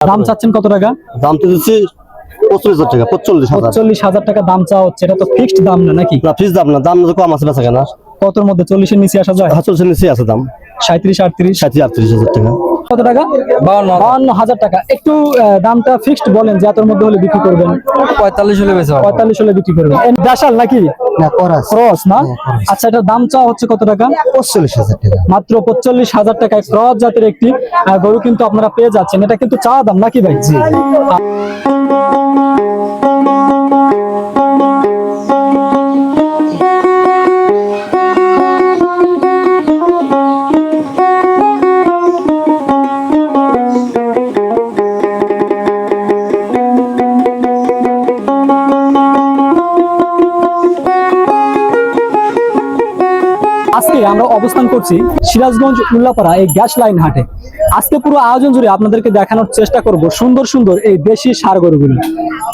দাম চাচ্ছেন কত টাকা? দাম তো দিচ্ছি পঁচিশ হাজার টাকা পঁচল্লিশ হাজার। হাজার টাকা দাম চাওয়া হচ্ছে এটা তো ফিক্সড দাম না নাকি? না দাম না দাম তো কম আছে বেচা কেনা কতর মধ্যে চল্লিশের নিচে আসা যায়? হ্যাঁ চল্লিশের নিচে আছে দাম। সাঁত্রিশ আটত্রিশ। আটত্রিশ হাজার টাকা। কত টাকা? বাউন্ন হাজার। টাকা। একটু দামটা ফিক্সড বলেন যে এতর মধ্যে হলে বিক্রি করবেন। পঁয়তাল্লিশ হলে বেচা পঁয়তাল্লিশ হলে বিক্রি করবেন। দাসাল নাকি? ক্রস। না? আচ্ছা এটার দাম চাওয়া হচ্ছে কত টাকা? পঁচল্লিশ হাজার টাকা। মাত্র পঁচল্লিশ হাজার টাকায় ক্রস জাতের একটি গরু কিন্তু আপনারা পেয়ে যাচ্ছেন। এটা কিন্তু চাওয়া দাম নাকি ভাই? আজকে আমরা অবস্থান করছি সিরাজগঞ্জ উল্লাপাড়া এই গ্যাস লাইন হাটে। আজকে পুরো আয়োজন জুড়ে আপনাদেরকে দেখানোর চেষ্টা করব সুন্দর সুন্দর এই দেশি সার গরুগুলো।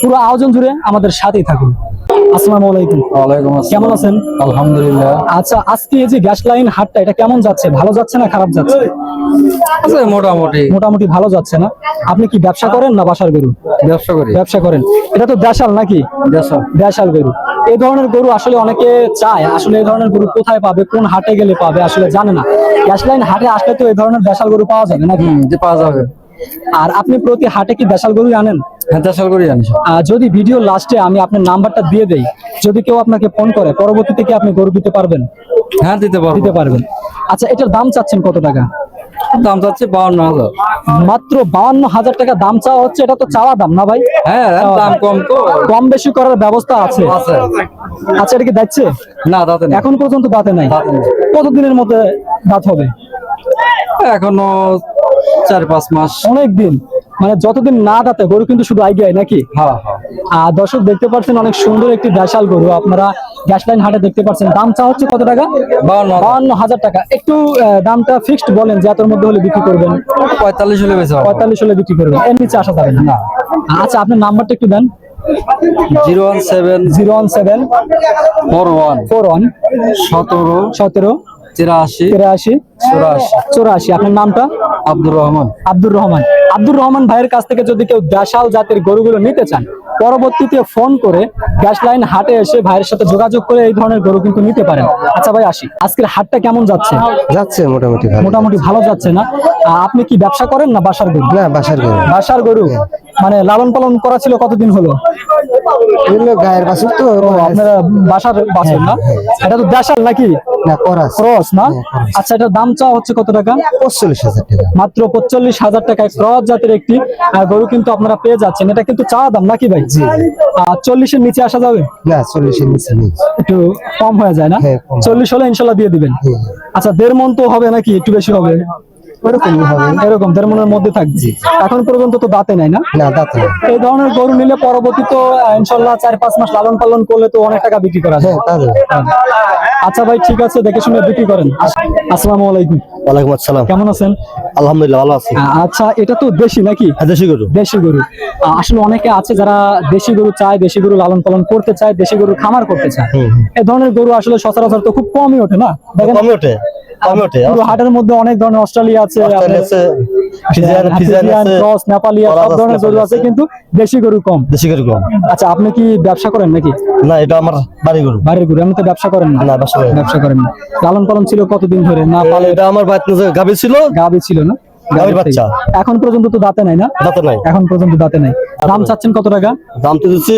পুরো আয়োজন জুড়ে আমাদের সাথেই থাকুন। আসসালামু আলাইকুম। ওয়ালাইকুম কেমন আছেন? আলহামদুলিল্লাহ। আচ্ছা আজকে এই যে গ্যাস লাইন হাটটা এটা কেমন যাচ্ছে? ভালো যাচ্ছে না খারাপ যাচ্ছে? আছে মোটামুটি। মোটামুটি ভালো যাচ্ছে না? আপনি কি ব্যবসা করেন না বাসার গরু? ব্যবসা করি। ব্যবসা করেন। এটা তো দেশাল নাকি? দেশা দেশাল গরু। এই ধরনের গরু আসলে অনেকে চায়। আসলে এই ধরনের গরু কোথায় পাবে কোন হাটে গেলে পাবে আসলে জানে না। গ্যাস লাইন হাটে আসলে তো এই ধরনের দেশাল গরু পাওয়া যাবে নাকি? পাওয়া যাবে। আর আপনি প্রতি হাটে কি দেশাল গরু আনেন? হ্যাঁ যদি ভিডিও লাস্টে আমি আপনার নাম্বারটা দিয়ে দেই যদি কেউ আপনাকে ফোন করে পরবর্তীতে কি আপনি গরু দিতে পারবেন? হ্যাঁ দিতে পারব। দিতে পারবেন। আচ্ছা এটার দাম চাচ্ছেন কত টাকা? দাম চাচ্ছে বাউন্ন হাজার। মাত্র বাউন্ন হাজার টাকা দাম চাওয়া হচ্ছে এটা তো চাওয়া দাম না ভাই? হ্যাঁ দাম কম তো। কম বেশি করার ব্যবস্থা আছে। আছে। আচ্ছা এটা কি দেখছে না দাঁতে এখন পর্যন্ত দাঁতে নেই। কতদিনের মধ্যে দাঁত হবে? এখনও চার পাঁচ মাস। অনেক দিন। মানে যতদিন না দাঁতে গরু কিন্তু শুধু আইডিয়ায় নাকি? হ্যাঁ হ্যাঁ। আর দর্শক দেখতে পাচ্ছেন অনেক সুন্দর একটি দেশাল গরু। আপনারা গ্যাস লাইন হাটে দেখতে পাচ্ছেন। দাম চা হচ্ছে কত টাকা? বাউন্ন হাজার। টাকা। একটু দামটা ফিক্সড বলেন যে এতর মধ্যে হলে বিক্রি করবেন। পঁয়তাল্লিশ হলে বেচা পঁয়তাল্লিশ হলে বিক্রি করবেন। এর নিচে আসা যাবে না। আচ্ছা আপনার নাম্বারটা একটু দেন। Zero one seven zero one seven four one four one সতেরো সতেরো তিরাশি তিরাশি চুরাশি। চৌরাশি। আপনার নামটা? আব্দুর রহমান। আব্দুর রহমান। আব্দুর রহমান ভাইয়ের কাছ থেকে যদি কেউ দেশাল জাতের গরুগুলো নিতে চান পরবর্তীতে ফোন করে গ্যাস লাইন হাটে এসে ভাইয়ের সাথে যোগাযোগ করে এই ধরনের গরু কিন্তু নিতে পারেন। আচ্ছা ভাই আসি। আজকের হাটটা কেমন যাচ্ছে? যাচ্ছে মোটামুটি ভালো। মোটামুটি ভালো যাচ্ছে না? আপনি কি ব্যবসা করেন না বাসার গরু? না বাসার গরু। বাসার গরু? মানে লালন পালন করা ছিল কতদিন হলো? এগুলো গায়ের বাছুর তো আপনারা বাসার বাসন না? এটা তো দেশাল নাকি? না করাস। ক্রস না? আচ্ছা এটার দাম চাওয়া হচ্ছে কত টাকা? পঁচল্লিশ হাজার টাকা। মাত্র পঁচল্লিশ হাজার টাকায় ক্রস জাতের একটি গরু কিন্তু আপনারা পেয়ে যাচ্ছেন। এটা কিন্তু চাওয়া দাম নাকি ভাই? চল্লিশের নিচে আসা যাবে? না চল্লিশের নিচে একটু কম হয়ে যায় না? হ্যাঁ, চল্লিশ হলে ইনশাল্লাহ দিয়ে দিবেন। হ্যাঁ। আচ্ছা দেড় মন তো হবে নাকি? একটু বেশি হবে? ওরকমই হবে এরকম দেড় মনের মধ্যে থাকছে এখন পর্যন্ত তো দাঁতে নাই না? না দাঁত এই ধরনের গরু নিলে পরবর্তী তো ইনশাল্লাহ চার পাঁচ মাস লালন পালন করলে তো অনেক টাকা বিক্রি করা যায়। হ্যাঁ দেবে। আচ্ছা ভাই ঠিক আছে দেখে শুনে বিক্রি করেন। আসসালামু আলাইকুম। ওয়ালাইকুম আসসালাম। কেমন আছেন? আলহামদুলিল্লাহ ভালো আছি। আচ্ছা এটা তো দেশি নাকি? হ্যাঁ দেশি গরু। দেশি গরু। আসলে অনেকে আছে যারা দেশি গরু চায় দেশি গরু লালন পালন করতে চায় দেশি গরু খামার করতে চায়। এই ধরনের গরু আসলে সচরাচর তো খুব কমই ওঠে না? দেখেন কমে ওঠে। হাটের মধ্যে অনেক ধরনের অস্ট্রেলিয়া আছে অস্ট্রেলিয়া আছে, ফিজিয়ান ফিজিয়ান ফিজিয়ান, আছে ক্রস নেপালিয়া সব ধরনের গরু আছে। আছে। কিন্তু দেশি গরু কম। দেশি গরু কম। আচ্ছা আপনি কি ব্যবসা করেন নাকি? না এটা আমার বাড়ি গরু। বাড়ির গরু তো ব্যবসা করেন না? না ব্যবসা করি না। ব্যবসা করেন না। লালন পালন ছিল কতদিন ধরে? না পালে এটা আমার যে ছিল গাবি ছিল না। এখন পর্যন্ত তো দাঁতে নাই না? দাঁতে নাই। এখন পর্যন্ত দাঁতে নাই। দাম চাচ্ছেন কত টাকা? দাম তো দিচ্ছি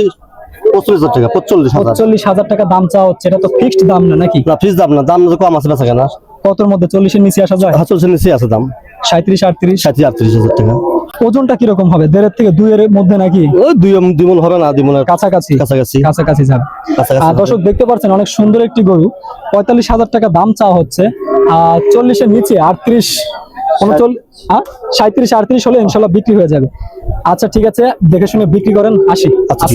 টাকা পঁচল্লিশ হাজার। চল্লিশ হাজার টাকা দাম চাওয়া হচ্ছে। এটা তো ফিক্সড দাম না নাকি? না ফিস দাম না দাম কম আছে কেনা কতর মধ্যে? চল্লিশের নিচে আসা যায়? চল্লিশের নিচে আছে দাম। সাঁত্রিশ আটত্রিশ? ষাট আটত্রিশ হাজার টাকা। ওজনটা কীরকম হবে? দেড়ের থেকে দুইয়ের মধ্যে নাকি? ওই দুই দুই মন হবে না দুই মনের কাছাকাছি। কাছাকাছি। কাছাকাছি যাবে আর দর্শক দেখতে পাচ্ছেন অনেক সুন্দর একটি গরু। পঁয়তাল্লিশ হাজার টাকা দাম চাওয়া হচ্ছে। আর চল্লিশের নিচে আটত্রিশ সাঁত্রিশ আটত্রিশ হলে ইনশাল্লাহ বিক্রি হয়ে যাবে। আচ্ছা ঠিক আছে দেখে শুনে বিক্রি করেন আসি। আচ্ছা,